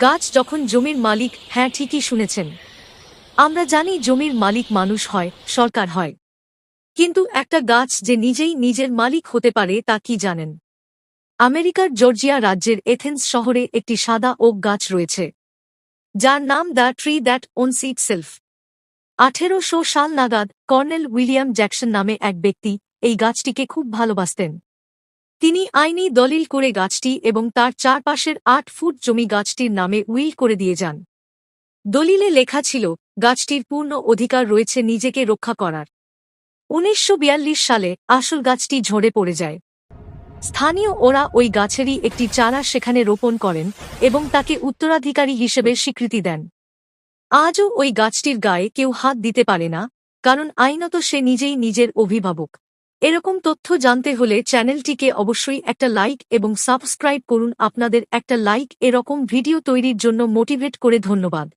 গাছ যখন জমির মালিক হ্যাঁ ঠিকই শুনেছেন। আমরা জানি জমির মালিক মানুষ হয়, সরকার হয়। কিন্তু একটা গাছ যে নিজেই নিজের মালিক হতে পারে, তা কি জানেন? আমেরিকার জর্জিয়া রাজ্যের এথেন্স শহরে একটি সাদা ওক গাছ রয়েছে। যার নাম the tree that owns itself আঠেরোশো সাল নাগাদ কর্নেল উইলিয়াম জ্যাকসন নামে এক ব্যক্তি এই গাছটিকে খুব ভালোবাসতেন। তিনি আইনি দলিল করে গাছটি এবং তার চারপাশের আট ফুট জমি গাছটির নামে উইল করে দিয়ে যান। দলিলে লেখা ছিল, গাছটির পূর্ণ অধিকার রয়েছে নিজেকে রক্ষা করার। উনিশশো বিয়াল্লিশ সালে আসল গাছটি ঝরে পড়ে যায়। স্থানীয় ওরা ওই গাছেরই একটি চারা সেখানে রোপণ করেন এবং তাকে উত্তরাধিকারী হিসেবে স্বীকৃতি দেন। আজও ওই গাছটির গায়ে কেউ হাত দিতে পারে না, কারণ আইনত সে নিজেই নিজের অভিভাবক। এরকম তথ্য জানতে হলে চ্যানেলটিকে অবশ্যই একটা লাইক এবং সাবস্ক্রাইব করুন। আপনাদের একটা লাইক এরকম ভিডিও তৈরির জন্য মোটিভেট করে ধন্যবাদ।